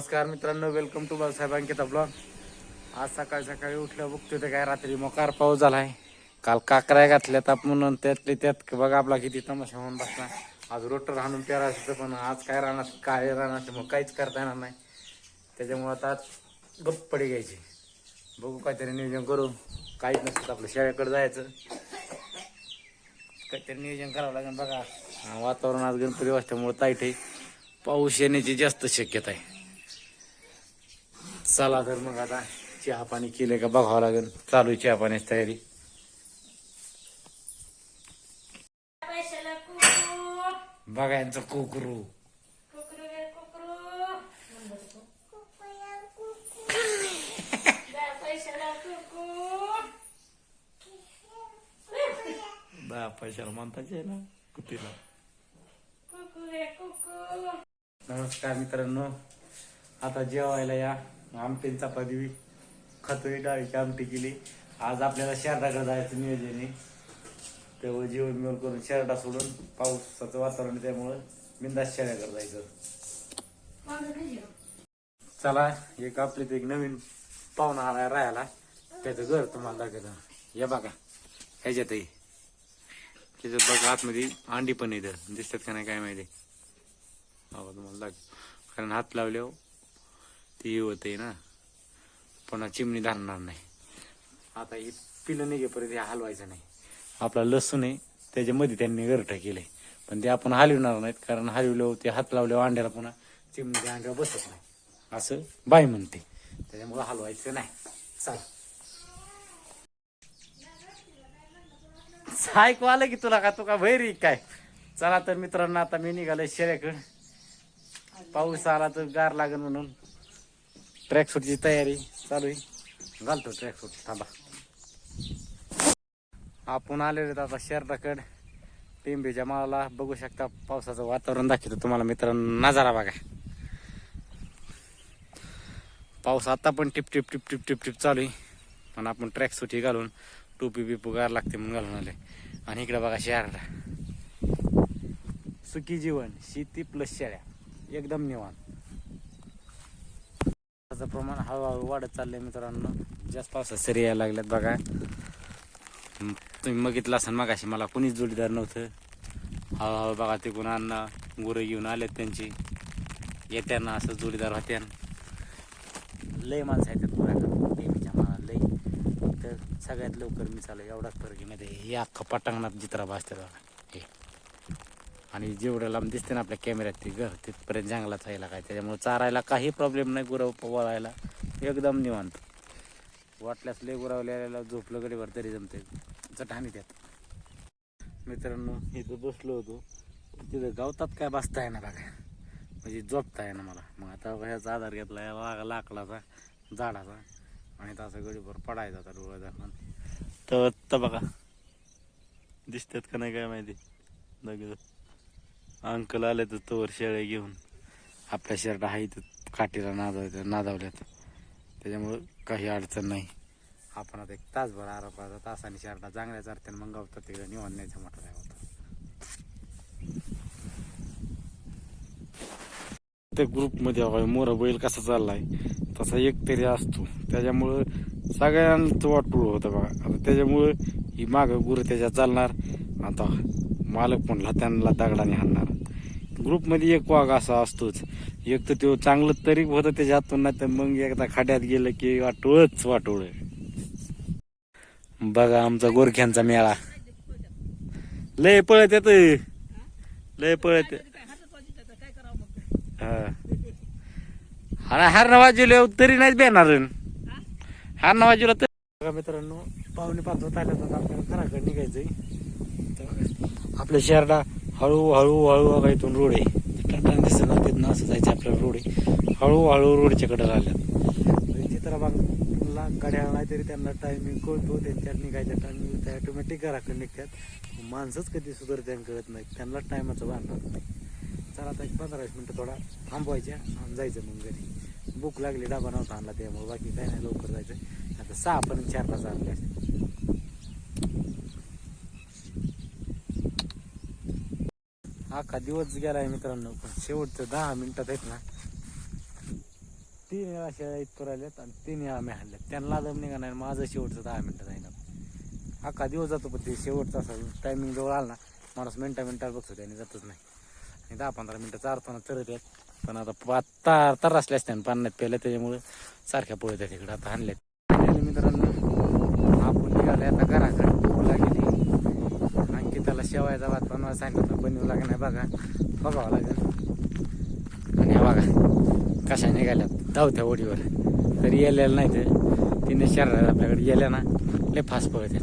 नमस्कार मित्रांनो welcome to Balasaheb Ankita blog आज सकाळी सकाळी उठलं बघतो ते काय रात्री मोकार पाऊस झालाय. काल काकऱ्या घातल्यात आपण त्यातले त्यात बघा आपला किती तमाशा होऊन बसला. आज रोटर हाणून पेरायचं पण आज काय राहणार काय राहणार मग काहीच करता येणार नाही. त्याच्यामुळं आता आज गप्पडी घ्यायची. बघू काहीतरी नियोजन करू. काहीच नसतं आपलं शाळेकडे जायचं. काहीतरी नियोजन करावं लागेल बघा. वातावरण आज गणपती वाजल्यामुळे ताईट आहे. पाऊस येण्याची जास्त शक्यता आहे. चला तर मग आता चहा पाणी केलंय का बघावं लागेल. चालू आहे चहा पाण्याची तयारी. बघा यांचं कुकरू. कुकरू रे कुकरू. द्या पैशाला कुकू. बा पैशाला म्हणताच आहे ना कुतीला नमस्कार मित्रांनो आता जेवायला या. आमटी चपाती खतोई डाळीची आमटी केली. आज आपल्याला शहराकडे जायचं नियोजन आहे तेव्हा जेवण मिळून करून शहराला सोडून पावसाचं वातावरण आहे त्यामुळं बिंदास शहराकडे जायचं. चला एक आपली एक नवीन पाहुणा आला राहायला. त्याचं घर तुम्हाला दाखवतो. हे बघा ह्याच्यातही त्याच्यात बघा आतमध्ये अंडी पण येतं दिसतात का नाही काय माहिती. बाबा तुम्हाला दाखव कारण हात लावल्यावर हो. ती होते ना पुन्हा चिमणी धरणार नाही. आता हे पिलं निघेपर्यंत हे हलवायचं नाही. आपला लसूण आहे त्याच्यामध्ये त्यांनी गरठ केले पण ते आपण हलविणार नाहीत कारण हलविल्यावर ते हात लावल्यावर अंड्याला पुन्हा चिमणी अंड्या बसत नाही. असं बाय म्हणते. त्याच्यामुळे हलवायचं नाही. चाल. ऐकू आलं की तुला का? तू का भैरी काय? चला तर मित्रांनो आता मी निघालोय शेऱ्याकडे. पाऊस आला तर गार लागेल म्हणून. ट्रॅक सूटची तयारी चालू आहे घालतो ट्रॅक सूट थांबा आपण आलेलो आता शहराकडे टिंबीच्या माळाला बघू शकता पावसाचं वातावरण दाखवतो तुम्हाला मित्रांनो नजारा बघा पाऊस आता पण टिप टिप टिप टिप टिप टिप चालू आहे पण आपण ट्रॅक सुटी घालून टोपी बिपू गार लागते म्हणून घालून आले आणि इकडे बघा शहराला सुखी जीवन शेती प्लस शेळ्या एकदम निवांत पावसाचं प्रमाण हळूहळू वाढत चाललंय मित्रांनो. जास्त पावसात सरी यायला लागल्यात बघा. तुम्ही बघितलं असाल मगाशी मला कोणीच जोडीदार नव्हतं. हळूहळू बघा तिकडून अण्णा गुरं घेऊन आलेत त्यांची. येत्यांना असं जोडीदार होत्या लय माणसं आहेत पुण्याकडे देवीच्या मला लय. तर सगळ्यात लवकर मी चालू एवढाच फरक आहे मध्ये हे अख्खा पटांगणात जित्रा भासते बघा. हे. आणि जेवढं लांब दिसते ना आपल्या कॅमेऱ्यात ते घर तिथपर्यंत जंगलात राहायला काय त्याच्यामुळे चारायला काही प्रॉब्लेम नाही गुरव वळायला एकदम निवांत. वाटल्यास लय गुरावल्याला झोपलं गडीवर तरी जमते चटाणी त्यात. मित्रांनो इथं बसलो होतो. तिथं गावतात काय बसता ना बघा. म्हणजे झोपता ना मला. मग आता ह्याचा आधार घेतला या लाग- लाकडाचा झाडाचा. आणि तसं गडीभर पडायचा आता डोळा दाखवून तर तर बघा. दिसतात का नाही काय माहिती. लगेच. अंकल आले तर तोवर शेळे घेऊन आपल्या शर्ट आहे तर काठीला नादाव नादावल्यात. त्याच्यामुळं काही अडचण नाही. आपण आता एक तासभर आरापाचा तासाने शर्टा चांगल्या चारत्याने मग गावतात तिकडे निवान न्यायचं म्हटलं काय होतं. त्या ग्रुपमध्ये हवाय मोरा बैल कसा चाललाय तसा एक तरी असतो. त्याच्यामुळं सगळ्यांचं वाटपूळ होतं बघा. आता त्याच्यामुळं ही मागं गुरु त्याच्यात चालणार. आता मालक म्हणला त्यांना दगडाने हाणणार. ग्रुपमध्ये एक वाघ असा असतोच. एक तर तो चांगलं तरी होतं त्याच्या हातून नाही तर मग एकदा खाड्यात गेलं की वाटोळच वाटोळ. बघा आमचा गोरख्यांचा मेळा. लय पळत येत लय पळत हा. हर वाजवले तरी नाहीच बेणार हर वाजवलं तर बघा मित्रांनो पाहुणे पाच होत आल्या तर आपल्याला घराकडे निघायचंय. आपल्या शहराला हळूहळू हळू इथून रोड आहे. टन दिसत ना तिथं असं जायचं आपल्याला रोड आहे. हळूहळू रोडच्या कडे राहिल्यात म्हणजे चित्राबागला गाड्या नाही तरी त्यांना टायमिंग कळतो त्यांच्या निघायच्या टायमिंग त्या ऑटोमॅटिक घराकडे निघतात. माणसंच कधी सुधारते कळत नाही. त्यांना टायमाचं बांधणार नाही. चला आता एक पंधरा वीस मिनटं थोडा थांबवायच्या आणि जायचं मग घरी. भूक लागली डाबा नव्हता आणला त्यामुळे बाकी काय नाही लवकर जायचं. आता सहा पर्यंत चार अख्खा दिवस गेलाय मित्रांनो पण शेवटचं दहा मिनिटात आहेत ना. तीन वेळा शेळ्या इथपर राहिलेत आणि तीन वेळा मी हाणल्यात. त्यांना दम निघा नाही? माझं शेवटचं दहा मिनटं ना. अख्खा दिवस जातो पण ते शेवटचा असं टायमिंग जवळ आला ना माणूस मिनटा मिनटात बघतो त्याने जातच नाही. आणि दहा पंधरा मिनटं चारताना चरत आहेत. पण आता पा तार तर असले असते पाण्यात पेल्या त्याच्यामुळं सारख्या पळत आहेत इकडं. आता हाणल्यात. मित्रांनो आपण निघाले आता घराकडे भूकला गेली आणखी त्याला शेवायचा भात बनवायला सांगितलं तर बनवू लागणार बघा. बघावं लागेल. आणि बघा कशा निघाल्या धावत्या ओढीवर. तरी येलेलं नाही ते. तिने शरीरात आपल्याकडे गेल्या ना लय फास्ट पळते.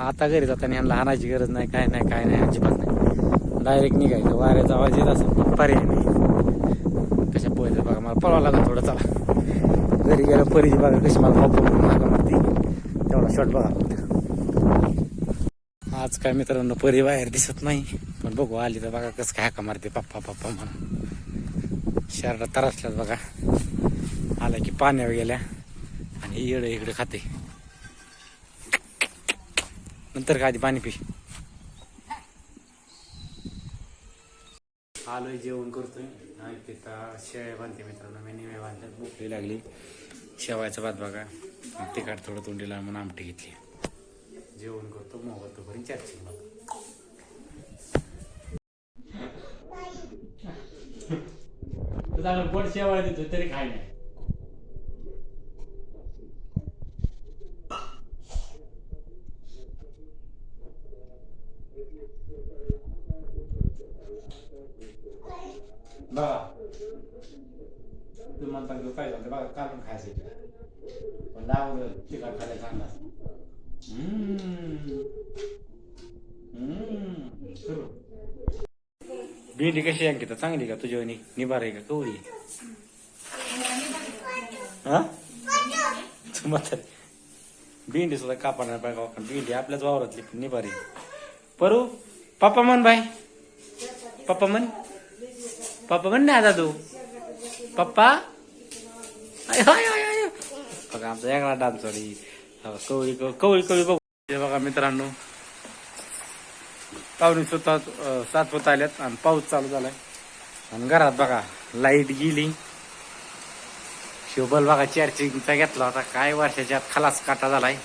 आता घरी जाताना यांना हाणायची गरज नाही काय नाही काय नाही अजिबात नाही. डायरेक्ट निघायचं. वाऱ्याचा आवाज येत असं पण पर्याय नाही कशा पळत बघा मला पळावं लागेल थोडं चला. घरी गेलं परीची बघा कशी मला वापर मागा मारती. तेवढा शॉट बघा. आज काय मित्रांनो परी बाहेर दिसत नाही. पण बघू आली तर बघा कसं काय हाका मारते पप्पा पप्पा म्हणून. शर्ट तरसल्यात बघा. आला की पाण्यावर गेल्या आणि येडं इकडे खाते. नंतर का आधी पाणी पी. आलोय जेवण करतोय. आणि तिथं शेळ्या बांधते मित्रांनो. मी निवे बांधल्यात. भुकली लागली. शेवायचा भात बघा. आणि तिखट थोडं तोंडीला म्हणून आमटी घेतली. जेवण करतो मोबाईल तोपर्यंत चार्जिंग तुझा पोट शेवाळ देतो तरी खाय नाही बघा तू म्हणता की काय झालं बघा काढून खायचं पण दाव तिखट खायला चांगला हम्म. हम्म. सुरू. भेंडी कशी आहे अंकिता चांगली का तुझ्या वाणी? निबार आहे का कवळी हा तू म्हातारी. भेंडी सुद्धा कापा नाही पाहिजे आपण भेंडी आपल्याच वावरातली पण निबारी परू पप्पा म्हण बाय पप्पा म्हण पप्पा म्हण ना आता तू पप्पा आय, आय, आय, आय. बघा आमचा वेगळा डान्स वाली कवळी कवळी कवळी बघू. हे बघा मित्रांनो. पाहुणे स्वतः अं, सात होत आल्यात आणि पाऊस चालू झालाय. आणि घरात बघा लाइट गेली. शोभल बघा चार्जिंगचा घेतला होता. काय वर्षाच्या आत खलास काटा झालाय.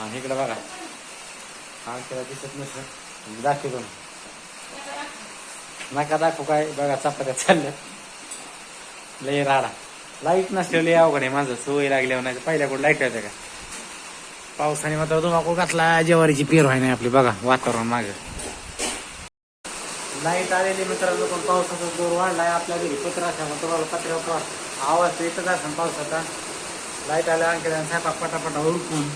आणि इकडे बघा. हा त्याला दिसत नसतं. दाखवतो. नका दाखवू काय. बघा चपात्या चालल्या लय राडा. लाइट नसल्यावर लय अवघड आहे. माझं सवय लागल्यावर नाही पहिल्या पहिल्याकडून लाइट येते का? पावसाने मात्र धुमाकूळ घातला? जेवारीची पेर व्हाय नाही आपली बघा वातावरण माग. लाइट आलेली मित्रांनो पण पावसाचा जोर वाढलाय. आपल्या घरी पत्र असल्यामुळे तुम्हाला पत्र्यावर आवाज तर येतच असेल पावसाचा. लाइट आल्या आणखी स्वयंपाक पटापटा उरकून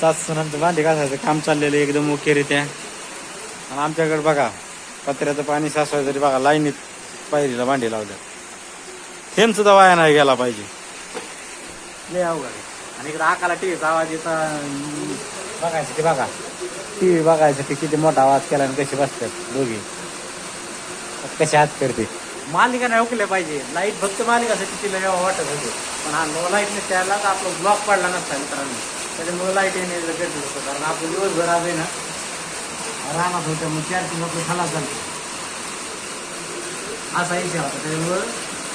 सात सुनांचं भांडी घासायचं काम चाललेलं एकदम ओकेरित्या. आणि आमच्याकडे बघा पत्र्याचं पाणी सासवायचं तरी बघा लाईनीत पायरीला भांडी लावल्या थेंब सुद्धा वाया नाही गेला पाहिजे. लय अवघड आहे. आणि इकडे आकाला टीव्हीचा आवाज येता. बघायचं ते बघा. टीव्ही बघायचं ते किती मोठा आवाज केला आणि कशी बसतात दोघी. कशी हात करते मालिका नाही उकल्या पाहिजे. लाइट फक्त मालिकासाठी तिला यावं वाटत होते. पण हा नो लाइट त्याला तर आपला ब्लॉक पडला नसता मित्रांनो. त्याच्यामुळे लाइट येणे गरजेचं होतं. कारण आपण दिवसभर आज आहे ना रानात होत्या मग चार्जिंग आपलं खाला चालते असा इशा होता. त्याच्यामुळं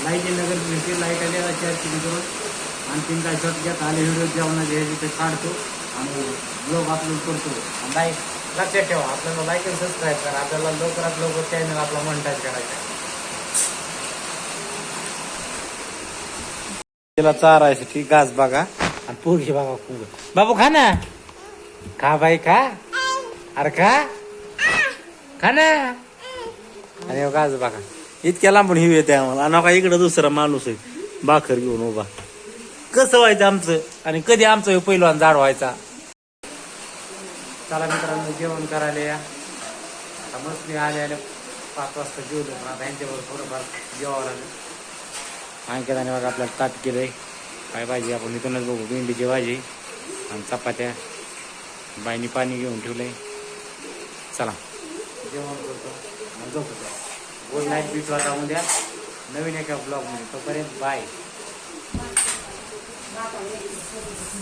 लाइट येणं गरजेचं होते लाइट आली चार्जिंग करून आणखीन काय शॉट घेत आले व्हिडिओ जेवणाचे हे तिथे काढतो आणि ब्लॉग अपलोड करतो. आणि लाईक लक्षात ठेवा आपल्याला लाईक आणि सबस्क्राईब करा. आपल्याला लवकरात लवकर चॅनल आपला मॉनिटाईज करायचा आहे. तिला चारायसाठी घास बघा. आणि पोरगी बघा खूप. बाबू खा ना. खा बाई खा. अरे खा. खा ना. आणि घास बघा. इतक्या लांबून हिव येते आम्हाला. आणि का इकडं दुसरा माणूस आहे. बाखर घेऊन उभा. कसं व्हायचं आमचं? आणि कधी आमचं हे पहिलवान जाड व्हायचा? चला मित्रांनो जेवण करायला या. आता मस्त मी आले आले पाच वाजता जेवलो. पण आता यांच्याबरोबर थोडंफार जेवावं लागेल. आणखी आणि बघा आपल्याला ताट केलंय. काय भाजी? आपण इथूनच बघू. भेंडीची भाजी आणि चपात्या. बाईनी पाणी घेऊन ठेवलंय. चला. जेवण करतो. झोपतो. गुड नाईट बीच वाटा उद्या. नवीन एका ब्लॉगमध्ये तोपर्यंत बाय 他感觉有点